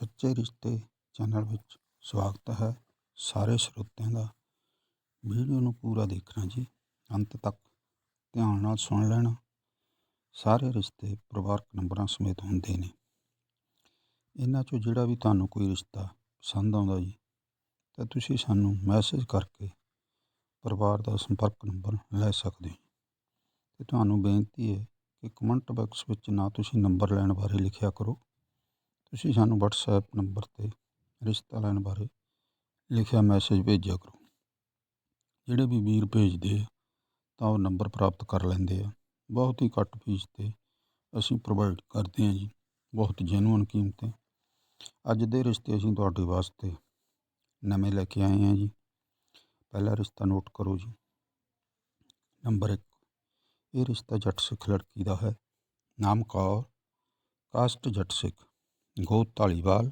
ਸੱਚੇ ਰਿਸ਼ਤੇ ਚੈਨਲ ਵਿੱਚ ਸਵਾਗਤ ਹੈ। ਸਾਰੇ ਸਰੋਤਿਆਂ ਦਾ ਵੀਡੀਓ ਨੂੰ ਪੂਰਾ ਦੇਖਣਾ ਜੀ। ਅੰਤ ਤੱਕ ਧਿਆਨ ਨਾਲ ਸੁਣ ਲੈਣਾ। ਸਾਰੇ ਰਿਸ਼ਤੇ ਪਰਿਵਾਰਕ ਨੰਬਰਾਂ ਸਮੇਤ ਹੁੰਦੇ ਨੇ। ਇਹਨਾਂ ਚੋਂ ਜਿਹੜਾ ਵੀ ਤੁਹਾਨੂੰ ਕੋਈ ਰਿਸ਼ਤਾ ਪਸੰਦ ਆਉਂਦਾ ਜੀ, ਤਾਂ ਤੁਸੀਂ ਸਾਨੂੰ ਮੈਸੇਜ ਕਰਕੇ ਪਰਿਵਾਰ ਦਾ ਸੰਪਰਕ ਨੰਬਰ ਲੈ ਸਕਦੇ ਹੋ। ਤੇ ਤੁਹਾਨੂੰ ਬੇਨਤੀ ਹੈ ਕਿ ਕਮੈਂਟ ਬਾਕਸ ਵਿੱਚ ਨਾ ਤੁਸੀਂ ਨੰਬਰ ਲੈਣ ਬਾਰੇ ਲਿਖਿਆ ਕਰੋ। ਤੁਸੀਂ ਸਾਨੂੰ ਵਟਸਐਪ ਨੰਬਰ ਤੇ ਰਿਸ਼ਤਾ ਲੈਣ ਬਾਰੇ ਲਿਖਿਆ ਮੈਸੇਜ ਭੇਜਿਆ ਕਰੋ। ਜਿਹੜੇ ਵੀ ਵੀਰ ਭੇਜਦੇ ਆ, ਤਾਂ ਉਹ ਨੰਬਰ ਪ੍ਰਾਪਤ ਕਰ ਲੈਂਦੇ ਆ। ਬਹੁਤ ਹੀ ਘੱਟ ਫੀਸ ਤੇ ਅਸੀਂ ਪ੍ਰੋਵਾਈਡ ਕਰਦੇ ਹਾਂ ਜੀ। ਬਹੁਤ ਜੈਨੂਅਨ ਕੀਮਤਾਂ ਅੱਜ ਦੇ ਰਿਸ਼ਤੇ ਅਸੀਂ ਤੁਹਾਡੇ ਵਾਸਤੇ ਨਵੇਂ ਲੈ ਕੇ ਆਏ ਹਾਂ ਜੀ। ਪਹਿਲਾ ਰਿਸ਼ਤਾ ਨੋਟ ਕਰੋ ਜੀ। ਨੰਬਰ 1 ਇਹ ਰਿਸ਼ਤਾ ਜੱਟ ਸਿੱਖ ਲੜਕੀ ਦਾ ਹੈ। ਨਾਮ ਕੌਰ, ਕਾਸਟ ਜੱਟ ਸਿੱਖ। ਗੋਤ ਧਾਲੀਵਾਲ,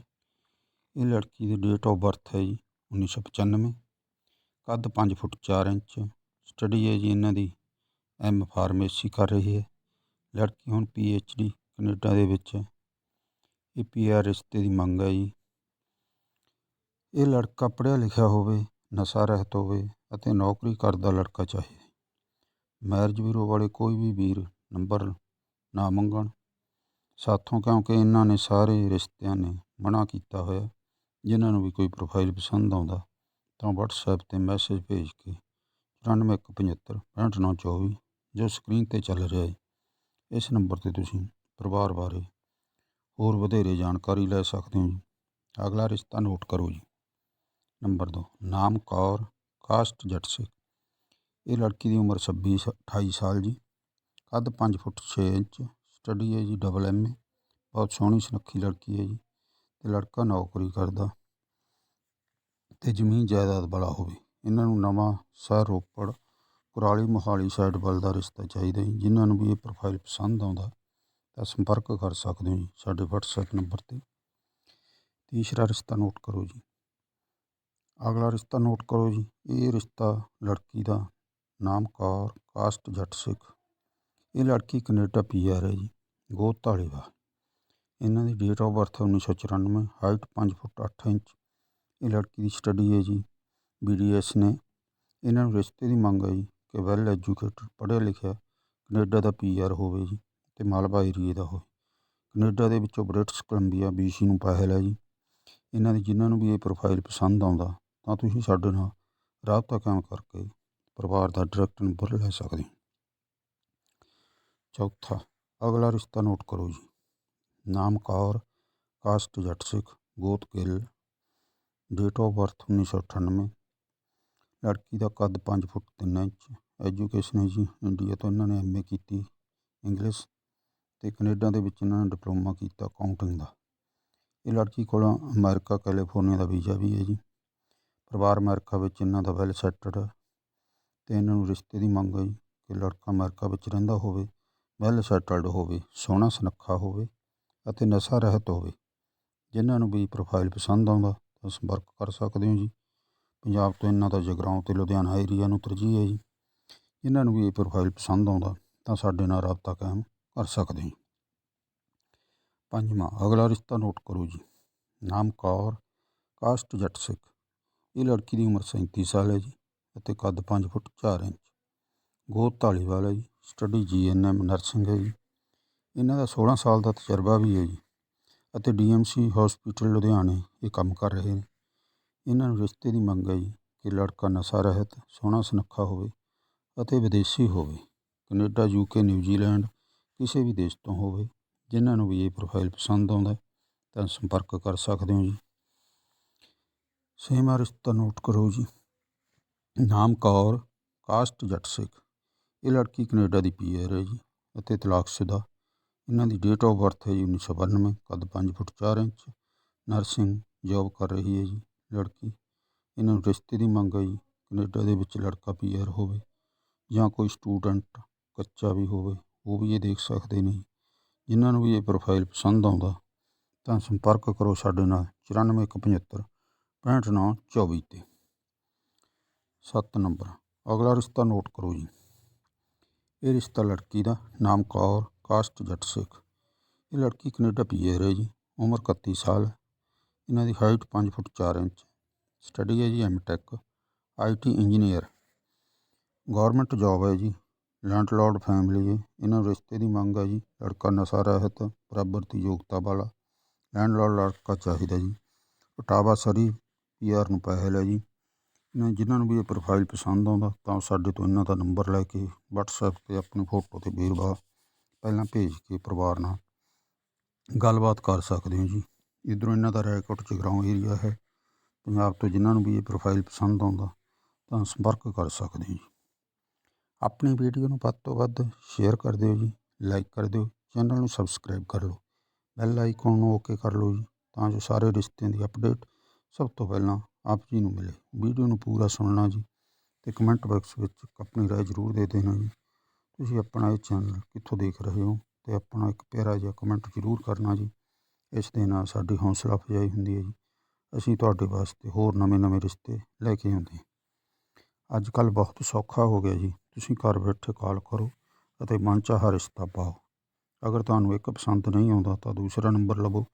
ਇਹ ਲੜਕੀ ਦੀ ਡੇਟ ਆਫ ਬਰਥ ਹੈ ਜੀ 1995 ਕੱਦ 5 ਫੁੱਟ 4 ਇੰਚ ਸਟੱਡੀ ਹੈ ਜੀ ਇਹਨਾਂ ਦੀ ਐਮ ਫਾਰਮੇਸੀ ਕਰ ਰਹੀ ਹੈ, ਲੜਕੀ ਹੁਣ ਪੀ ਐਚ ਡੀ ਕੈਨੇਡਾ ਦੇ ਵਿੱਚ ਹੈ, ਇਹ ਪੀ ਆਰ ਰਿਸ਼ਤੇ ਦੀ ਮੰਗ ਹੈ ਜੀ, ਇਹ ਲੜਕਾ ਪੜ੍ਹਿਆ ਲਿਖਿਆ ਹੋਵੇ, ਨਸ਼ਾ ਰਹਿਤ ਹੋਵੇ ਅਤੇ ਨੌਕਰੀ ਕਰਦਾ ਲੜਕਾ ਚਾਹੀਦਾ ਮੈਰਿਜ ਬਿਊਰੋ ਵਾਲੇ ਕੋਈ ਵੀ ਵੀਰ ਨੰਬਰ ਨਾ ਮੰਗਣ ਸਾਥੋਂ ਕਿਉਂਕਿ ਇਹਨਾਂ ਨੇ ਸਾਰੇ ਰਿਸ਼ਤਿਆਂ ਨੇ ਮਨਾ ਕੀਤਾ ਹੋਇਆ, ਜਿਨ੍ਹਾਂ ਨੂੰ ਵੀ ਕੋਈ ਪ੍ਰੋਫਾਈਲ ਪਸੰਦ ਆਉਂਦਾ, ਤਾਂ WhatsApp ਤੇ ਮੈਸੇਜ ਭੇਜ ਕੇ 9475 65924 ਜੋ ਸਕਰੀਨ ਤੇ ਚੱਲ ਰਿਹਾ ਹੈ, ਇਸ ਨੰਬਰ ਤੇ ਤੁਸੀਂ ਪਰਿਵਾਰ ਬਾਰੇ ਹੋਰ ਵਧੇਰੇ ਜਾਣਕਾਰੀ ਲੈ ਸਕਦੇ ਹੋ ਜੀ। ਅਗਲਾ ਰਿਸ਼ਤਾ ਨੋਟ ਕਰੋ ਜੀ। ਨੰਬਰ 2 ਨਾਮ ਕੌਰ ਕਾਸਟ ਜੱਟ ਸਿੱਖ। ਇਹ ਲੜਕੀ ਦੀ ਉਮਰ 26 28 ਸਾਲ ਜੀ, ਕੱਦ 5 ਫੁੱਟ 6 ਇੰਚ ਸਟੱਡੀ ਹੈ ਜੀ ਡਬਲ ਐਮ ਬਹੁਤ ਸੋਹਣੀ ਸੁਨੱਖੀ ਲੜਕੀ ਹੈ ਜੀ ਅਤੇ ਲੜਕਾ ਨੌਕਰੀ ਕਰਦਾ ਅਤੇ ਜ਼ਮੀਨ ਜਾਇਦਾਦ ਵਾਲਾ ਹੋਵੇ। ਇਹਨਾਂ ਨੂੰ ਨਵਾਂ ਸ਼ਹਿਰ ਰੋਪੜ, ਕੁਰਾਲੀ ਮੋਹਾਲੀ ਸਾਈਡ ਵੱਲ ਦਾ ਰਿਸ਼ਤਾ ਚਾਹੀਦਾ ਜੀ। ਜਿਨ੍ਹਾਂ ਨੂੰ ਵੀ ਇਹ ਪ੍ਰੋਫਾਈਲ ਪਸੰਦ ਆਉਂਦਾ, ਤਾਂ ਸੰਪਰਕ ਕਰ ਸਕਦੇ ਹੋ ਜੀ ਸਾਡੇ WhatsApp ਨੰਬਰ ਤੇ। ਤੀਸਰਾ ਰਿਸ਼ਤਾ ਨੋਟ ਕਰੋ ਜੀ। ਅਗਲਾ ਰਿਸ਼ਤਾ ਨੋਟ ਕਰੋ ਜੀ। ਇਹ ਰਿਸ਼ਤਾ ਲੜਕੀ ਦਾ ਨਾਮ ਕੌਰ ਕਾਸਟ ਜੱਟ ਸਿੱਖ। ਇਹ ਲੜਕੀ ਕੈਨੇਡਾ ਪੀਆਰ ਹੈ ਜੀ। ਗੋਤ ਧਾਲੀਵਾਲ ਇਹਨਾਂ ਦੀ date of birth 1994 height 5 feet 8 inch. ਇਹ ਲੜਕੀ ਦੀ ਸਟੱਡੀ ਹੈ ਜੀ ਬੀਡੀਐਸ ਨੇ। ਇਹਨਾਂ ਨੂੰ ਰਿਸ਼ਤੇ ਦੀ ਮੰਗ ਹੈ ਜੀ ਕਿ ਵੈਲ ਐਜੂਕੇਟਡ ਪੜ੍ਹਿਆ ਲਿਖਿਆ ਕੈਨੇਡਾ ਦਾ ਪੀਆਰ ਹੋਵੇ ਜੀ ਤੇ ਮਾਲਵਾ ਏਰੀਏ ਦਾ ਹੋਵੇ। ਕੈਨੇਡਾ ਦੇ ਵਿੱਚੋਂ ਬ੍ਰਿਟਿਸ਼ ਕੋਲੰਬੀਆ ਬੀਸੀ ਨੂੰ ਪਾਹਿਲ ਹੈ ਜੀ। ਇਹਨਾਂ ਦੀ ਜਿਨ੍ਹਾਂ ਨੂੰ ਵੀ ਇਹ ਪ੍ਰੋਫਾਈਲ ਪਸੰਦ ਆਉਂਦਾ, ਤਾਂ ਤੁਸੀਂ ਸਾਡੇ ਨਾਲ ਰਾਬਤਾ ਕਾਇਮ ਕਰਕੇ ਪਰਿਵਾਰ ਦਾ ਡਾਇਰੈਕਟ ਨੰਬਰ ਲੈ ਸਕਦੇ ਹੋ। ਚੌਥਾ ਅਗਲਾ ਰਿਸ਼ਤਾ ਨੋਟ ਕਰੋ ਜੀ। ਨਾਮ ਕੌਰ, ਕਾਸਟ ਜੱਟ ਸਿੱਖ, ਗੋਤ ਗਿੱਲ ਡੇਟ ਆਫ ਬਰਥ 1998 ਲੜਕੀ ਦਾ ਕੱਦ 5 ਫੁੱਟ 3 ਇੰਚ। ਐਜੂਕੇਸ਼ਨ ਹੈ ਜੀ ਇੰਡੀਆ ਤੋਂ ਇਹਨਾਂ ਨੇ ਐਮਏ ਕੀਤੀ। ਇੰਗਲਿਸ਼ ਤੇ ਕੈਨੇਡਾ ਦੇ ਵਿੱਚ ਇਹਨਾਂ ਨੇ ਡਿਪਲੋਮਾ ਕੀਤਾ ਅਕਾਊਂਟਿੰਗ ਦਾ। ਇਹ ਲੜਕੀ ਕੋਲ ਅਮਰੀਕਾ, ਕੈਲੀਫੋਰਨੀਆ ਦਾ ਵੀਜ਼ਾ ਵੀ ਹੈ ਜੀ। ਪਰਿਵਾਰ ਅਮਰੀਕਾ ਵਿੱਚ ਇਹਨਾਂ ਦਾ ਵੈਲ ਸੈਟਲਡ ਹੈ। ਤੇ ਇਹਨਾਂ ਨੂੰ ਰਿਸ਼ਤੇ ਦੀ ਮੰਗ ਹੈ ਜੀ ਕਿ ਲੜਕਾ ਅਮਰੀਕਾ ਵਿੱਚ ਰਹਿੰਦਾ ਹੋਵੇ। ਵੈੱਲ ਸੈਟਲਡ ਹੋਵੇ, ਸੋਹਣਾ ਸੁਨੱਖਾ ਹੋਵੇ ਅਤੇ ਨਸ਼ਾ ਰਹਿਤ ਹੋਵੇ। ਜਿਨ੍ਹਾਂ ਨੂੰ ਵੀ ਪ੍ਰੋਫਾਈਲ ਪਸੰਦ ਆਉਂਦਾ, ਤਾਂ ਸੰਪਰਕ ਕਰ ਸਕਦੇ ਹੋ ਜੀ। ਪੰਜਾਬ ਤੋਂ ਇਹਨਾਂ ਦਾ ਜਗਰਾਉਂ ਤੇ ਲੁਧਿਆਣਾ ਏਰੀਆ ਨੂੰ ਤਰਜੀਹ ਹੈ ਜੀ। ਜਿਨ੍ਹਾਂ ਨੂੰ ਵੀ ਇਹ ਪ੍ਰੋਫਾਈਲ ਪਸੰਦ ਆਉਂਦਾ, ਤਾਂ ਸਾਡੇ ਨਾਲ ਰਾਬਤਾ ਕਾਇਮ ਕਰ ਸਕਦੇ ਹੋ। ਪੰਜਵਾਂ, ਅਗਲਾ ਰਿਸ਼ਤਾ ਨੋਟ ਕਰੋ ਜੀ। ਨਾਮ ਕੌਰ ਕਾਸਟ ਜੱਟ ਸਿੱਖ। ਇਹ ਲੜਕੀ ਦੀ ਉਮਰ 37 ਸਾਲ ਹੈ ਜੀ ਅਤੇ ਕੱਦ 5 ਫੁੱਟ 4 ਇੰਚ। ਗੋਤ ਧਾਲੀਵਾਲ ਹੈ ਜੀ। ਸਟੱਡੀ ਜੀਐਨਐਮ ਨਰਸਿੰਗ ਹੈ ਜੀ। ਇਹਨਾਂ ਦਾ 16 ਸਾਲ ਦਾ ਤਜਰਬਾ ਵੀ ਹੈ ਜੀ ਅਤੇ ਡੀ ਐੱਮ ਸੀ ਹਸਪੀਟਲ ਲੁਧਿਆਣੇ ਇਹ ਕੰਮ ਕਰ ਰਹੇ ਨੇ। ਇਹਨਾਂ ਨੂੰ ਰਿਸ਼ਤੇ ਦੀ ਮੰਗ ਹੈ ਜੀ ਕਿ ਲੜਕਾ ਨਸ਼ਾ ਰਹਿਤ, ਸੋਹਣਾ ਸੁਨੱਖਾ ਹੋਵੇ ਅਤੇ ਵਿਦੇਸ਼ੀ ਹੋਵੇ। ਕੈਨੇਡਾ ਯੂਕੇ ਨਿਊਜ਼ੀਲੈਂਡ ਕਿਸੇ ਵੀ ਦੇਸ਼ ਤੋਂ ਹੋਵੇ, ਜਿਨ੍ਹਾਂ ਨੂੰ ਵੀ ਇਹ ਪ੍ਰੋਫਾਈਲ ਪਸੰਦ ਆਉਂਦਾ ਤਾਂ ਸੰਪਰਕ ਕਰ ਸਕਦੇ ਹੋ ਜੀ। ਛੇਵਾਂ ਰਿਸ਼ਤਾ ਨੋਟ ਕਰੋ ਜੀ। ਨਾਮ ਕੌਰ, ਕਾਸਟ ਜੱਟ ਸਿੱਖ। ਇਹ ਲੜਕੀ ਕੈਨੇਡਾ ਦੀ ਪੀਆਰ ਹੈ ਜੀ ਅਤੇ ਤਲਾਕਸ਼ੁਦਾ ਇਹਨਾਂ ਦੀ ਡੇਟ ਆਫ ਬਰਥ ਹੈ ਜੀ 1992 ਕੱਦ 5 ਫੁੱਟ 4 ਇੰਚ ਨਰਸਿੰਗ ਜੌਬ ਕਰ ਰਹੀ ਹੈ ਜੀ ਲੜਕੀ। ਇਹਨਾਂ ਨੂੰ ਰਿਸ਼ਤੇ ਦੀ ਮੰਗ ਹੈ ਜੀ ਕੈਨੇਡਾ ਦੇ ਵਿੱਚ ਲੜਕਾ ਪੀਆਰ ਹੋਵੇ ਜਾਂ ਕੋਈ ਸਟੂਡੈਂਟ ਕੱਚਾ ਵੀ ਹੋਵੇ, ਉਹ ਵੀ ਇਹ ਦੇਖ ਸਕਦੇ ਨੇ। ਜਿਨ੍ਹਾਂ ਨੂੰ ਵੀ ਇਹ ਪ੍ਰੋਫਾਈਲ ਪਸੰਦ ਆਉਂਦਾ, ਤਾਂ ਸੰਪਰਕ ਕਰੋ ਸਾਡੇ ਨਾਲ 94175 65924 ਤੇ। 7 ਨੰਬਰ, ਅਗਲਾ ਰਿਸ਼ਤਾ ਨੋਟ ਕਰੋ ਜੀ। ਇਹ ਰਿਸ਼ਤਾ ਲੜਕੀ ਦਾ ਨਾਮ ਕੌਰ ਕਾਸਟ ਜੱਟ ਸਿੱਖ ਇਹ ਲੜਕੀ ਕੈਨੇਡਾ ਪੀਆਰ ਹੈ ਜੀ ਉਮਰ 31 ਸਾਲ ਇਹਨਾਂ ਦੀ ਹਾਈਟ 5 ਫੁੱਟ 4 ਇੰਚ ਸਟੱਡੀ ਹੈ ਜੀ M Tech IT engineer government job ਹੈ ਜੀ ਲੈਂਡਲੌਰਡ ਫੈਮਿਲੀ ਹੈ ਇਹਨਾਂ ਨੂੰ ਰਿਸ਼ਤੇ ਦੀ ਮੰਗ ਹੈ ਜੀ ਲੜਕਾ ਨਸ਼ਾ ਰਹਿਤ ਬਰਾਬਰ ਦੀ ਯੋਗਤਾ ਵਾਲਾ ਲੈਂਡਲੌਰਡ ਲੜਕਾ ਚਾਹੀਦਾ ਜੀ ਇਟਾਵਾ ਸਰੀ ਪੀਆਰ ਨੂੰ ਪਹਿਲ ਹੈ ਜੀ ਇਹਨਾਂ ਜਿਨ੍ਹਾਂ ਨੂੰ ਵੀ ਇਹ ਪ੍ਰੋਫਾਈਲ ਪਸੰਦ ਆਉਂਦਾ, ਤਾਂ ਸਾਡੇ ਤੋਂ ਇਹਨਾਂ ਦਾ ਨੰਬਰ ਲੈ ਕੇ WhatsApp ਤੇ ਆਪਣੀ ਫੋਟੋ ਤੇ ਵੇਰਵਾ ਪਹਿਲਾਂ ਭੇਜ ਕੇ ਪਰਿਵਾਰ ਨਾਲ ਗੱਲਬਾਤ ਕਰ ਸਕਦੇ ਹੋ ਜੀ। ਇੱਧਰੋਂ ਇਹਨਾਂ ਦਾ ਰੈਕੋਟ ਜਗਰਾਉਂ ਏਰੀਆ ਹੈ। ਪੰਜਾਬ ਤੋਂ ਜਿਨ੍ਹਾਂ ਨੂੰ ਵੀ ਇਹ ਪ੍ਰੋਫਾਈਲ ਪਸੰਦ ਆਉਂਦਾ, ਤਾਂ ਸੰਪਰਕ ਕਰ ਸਕਦੇ ਹੋ ਜੀ। ਆਪਣੀ ਵੀਡੀਓ ਨੂੰ ਵੱਧ ਤੋਂ ਵੱਧ ਸ਼ੇਅਰ ਕਰ ਦਿਓ ਜੀ ਲਾਈਕ ਕਰ ਦਿਓ ਚੈਨਲ ਨੂੰ ਸਬਸਕ੍ਰਾਈਬ ਕਰ ਲਓ ਬੈਲ ਆਈਕਨ ਨੂੰ ਓਕੇ ਕਰ ਲਓ ਜੀ, ਤਾਂ ਜੋ ਸਾਰੇ ਰਿਸ਼ਤਿਆਂ ਦੀ ਅਪਡੇਟ ਸਭ ਤੋਂ ਪਹਿਲਾਂ ਆਪ ਜੀ ਨੂੰ ਮਿਲੇ। ਵੀਡੀਓ ਨੂੰ ਪੂਰਾ ਸੁਣਨਾ ਜੀ ਤੇ ਕਮੈਂਟ ਬਾਕਸ ਵਿੱਚ ਆਪਣੀ ਰਾਏ ਜ਼ਰੂਰ ਦੇ ਦੇਣਾ ਜੀ। ਤੁਸੀਂ ਆਪਣਾ ਇਹ ਚੈਨਲ ਕਿੱਥੋਂ ਦੇਖ ਰਹੇ ਹੋ ਤੇ ਆਪਣਾ ਇੱਕ ਪਿਆਰਾ ਜਿਹਾ ਕਮੈਂਟ ਜ਼ਰੂਰ ਕਰਨਾ ਜੀ। ਇਸ ਦੇ ਨਾਲ ਸਾਡੀ ਹੌਸਲਾ ਅਫਜ਼ਾਈ ਹੁੰਦੀ ਹੈ ਜੀ। ਅਸੀਂ ਤੁਹਾਡੇ ਵਾਸਤੇ ਹੋਰ ਨਵੇਂ-ਨਵੇਂ ਰਿਸ਼ਤੇ ਲੈ ਕੇ ਆਉਂਦੇ ਹਾਂ। ਅੱਜ ਕੱਲ ਬਹੁਤ ਸੌਖਾ ਹੋ ਗਿਆ ਜੀ। ਤੁਸੀਂ ਘਰ ਬੈਠੇ ਕਾਲ ਕਰੋ ਅਤੇ ਮਨਚਾਹਾ ਰਿਸ਼ਤਾ ਪਾਓ। ਅਗਰ ਤੁਹਾਨੂੰ ਇੱਕ ਪਸੰਦ ਨਹੀਂ ਆਉਂਦਾ ਤਾਂ ਦੂਸਰਾ ਨੰਬਰ ਲਵੋ।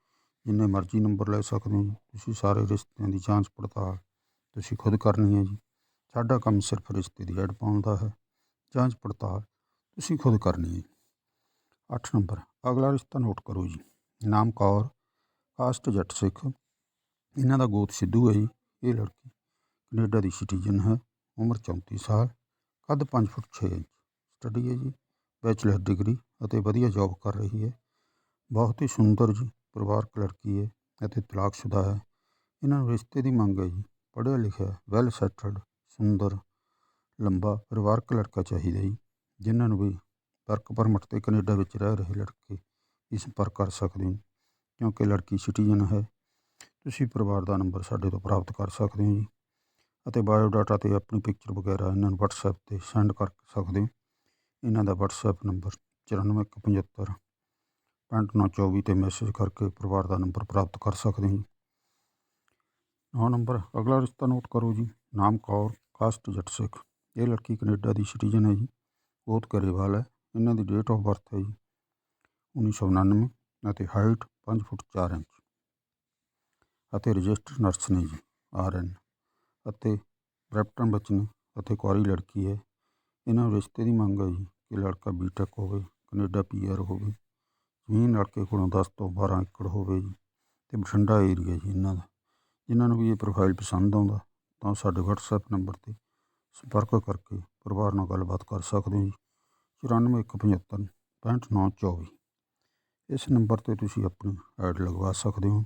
ਜਿੰਨੇ ਮਰਜ਼ੀ ਨੰਬਰ ਲੈ ਸਕਦੇ ਹੋ ਜੀ। ਤੁਸੀਂ ਸਾਰੇ ਰਿਸ਼ਤਿਆਂ ਦੀ ਜਾਂਚ ਪੜਤਾਲ ਤੁਸੀਂ ਖੁਦ ਕਰਨੀ ਹੈ ਜੀ। ਸਾਡਾ ਕੰਮ ਸਿਰਫ ਰਿਸ਼ਤੇ ਦੀ ਐਡ ਪਾਉਣ ਦਾ ਹੈ। ਜਾਂਚ ਪੜਤਾਲ ਤੁਸੀਂ ਖੁਦ ਕਰਨੀ ਹੈ 8 ਨੰਬਰ, ਅਗਲਾ ਰਿਸ਼ਤਾ ਨੋਟ ਕਰੋ ਜੀ। ਨਾਮ ਕੌਰ, ਕਾਸਟ ਜੱਟ ਸਿੱਖ। ਇਹਨਾਂ ਦਾ ਗੋਤ ਸਿੱਧੂ ਹੈ ਜੀ। ਇਹ ਲੜਕੀ ਕੈਨੇਡਾ ਦੀ ਸਿਟੀਜ਼ਨ ਹੈ। ਉਮਰ 34 ਸਾਲ, ਕੱਦ 5 ਫੁੱਟ 6 ਇੰਚ। ਸਟੱਡੀ ਹੈ ਜੀ। ਬੈਚਲਰ ਡਿਗਰੀ ਅਤੇ ਵਧੀਆ ਜੌਬ ਕਰ ਰਹੀ ਹੈ। ਬਹੁਤ ਹੀ ਸੁੰਦਰ ਜੀ। ਪਰਿਵਾਰਕ ਲੜਕੀ ਹੈ ਅਤੇ ਤਲਾਕਸ਼ੁਦਾ ਹੈ। ਇਹਨਾਂ ਨੂੰ ਰਿਸ਼ਤੇ ਦੀ ਮੰਗ ਹੈ ਜੀ। ਪੜ੍ਹਿਆ ਲਿਖਿਆ ਵੈਲ ਸੈਟਲਡ ਸੁੰਦਰ, ਲੰਬਾ ਪਰਿਵਾਰਕ ਲੜਕਾ ਚਾਹੀਦਾ ਜੀ, ਜਿਨ੍ਹਾਂ ਨੂੰ ਵੀ ਵਰਕ ਪਰਮਿਟ ਤੇ ਕੈਨੇਡਾ ਵਿੱਚ ਰਹਿ ਰਹੇ ਲੜਕੇ ਵੀ ਸੰਪਰਕ ਕਰ ਸਕਦੇ ਹੋ। ਕਿਉਂਕਿ ਲੜਕੀ ਸਿਟੀਜ਼ਨ ਹੈ, ਤੁਸੀਂ ਪਰਿਵਾਰ ਦਾ ਨੰਬਰ ਸਾਡੇ ਤੋਂ ਪ੍ਰਾਪਤ ਕਰ ਸਕਦੇ ਹੋ ਜੀ। ਅਤੇ ਬਾਇਓਡਾਟਾ ਤੇ ਆਪਣੀ ਪਿਕਚਰ ਵਗੈਰਾ ਇਹਨਾਂ ਨੂੰ WhatsApp ਤੇ ਸੈਂਡ ਕਰ ਸਕਦੇ ਹੋ। ਇਹਨਾਂ ਦਾ WhatsApp ਨੰਬਰ 9475 6524 ਤੇ ਮੈਸੇਜ ਕਰਕੇ ਪਰਿਵਾਰ ਦਾ ਨੰਬਰ ਪ੍ਰਾਪਤ ਕਰ ਸਕਦੇ ਹੋ ਜੀ। ਨੌ ਨੰਬਰ, ਅਗਲਾ ਰਿਸ਼ਤਾ ਨੋਟ ਕਰੋ ਜੀ। ਨਾਮ ਕੌਰ ਕਾਸਟ ਜੱਟ ਸਿੱਖ। ਇਹ ਲੜਕੀ ਕੈਨੇਡਾ ਦੀ ਸਿਟੀਜ਼ਨ ਹੈ ਜੀ। ਬਹੁਤ ਗਰੇਵਾਲ ਹੈ। ਇਹਨਾਂ ਦੀ ਡੇਟ ਆਫ ਬਰਥ ਹੈ ਜੀ 1999 ਅਤੇ ਹਾਈਟ 5 ਫੁੱਟ 4 ਇੰਚ ਅਤੇ ਰਜਿਸਟਰਡ ਨਰਸ ਨੇ ਜੀ, ਆਰ ਐਨ। ਅਤੇ ਬ੍ਰੈਪਟਨ ਵਿੱਚ ਨੇ ਅਤੇ ਕੁਆਰੀ ਲੜਕੀ ਹੈ। ਇਹਨਾਂ ਨੂੰ ਰਿਸ਼ਤੇ ਦੀ ਮੰਗ ਹੈ ਜੀ ਕਿ ਲੜਕਾ ਬੀਟੈਕ ਹੋਵੇ, ਕੈਨੇਡਾ ਪੀਆਰ ਹੋਵੇ। ਜ਼ਮੀਨ ਲੜਕੇ ਕੋਲੋਂ 10 ਤੋਂ 12 ਏਕੜ ਹੋਵੇ ਜੀ, ਤੇ ਬਠਿੰਡਾ ਏਰੀਆ ਜੀ ਇਹਨਾਂ ਦਾ। ਜਿਨ੍ਹਾਂ ਨੂੰ ਵੀ ਇਹ ਪ੍ਰੋਫਾਈਲ ਪਸੰਦ ਆਉਂਦਾ, ਤਾਂ ਸਾਡੇ WhatsApp ਨੰਬਰ ਤੇ ਸੰਪਰਕ ਕਰਕੇ ਪਰਿਵਾਰ ਨਾਲ ਗੱਲਬਾਤ ਕਰ ਸਕਦੇ ਹੋ ਜੀ। 9415 65924 ਇਸ ਨੰਬਰ ਤੇ ਤੁਸੀਂ ਆਪਣੀ ਐਡ ਲਗਵਾ ਸਕਦੇ ਹੋ।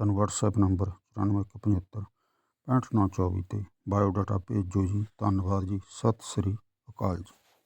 ਸਾਨੂੰ WhatsApp ਨੰਬਰ 9415 65924 ਤੇ ਬਾਇਓਡਾਟਾ ਭੇਜੋ ਜੀ। ਧੰਨਵਾਦ ਜੀ। ਸਤਿ ਸ੍ਰੀ ਅਕਾਲ ਜੀ।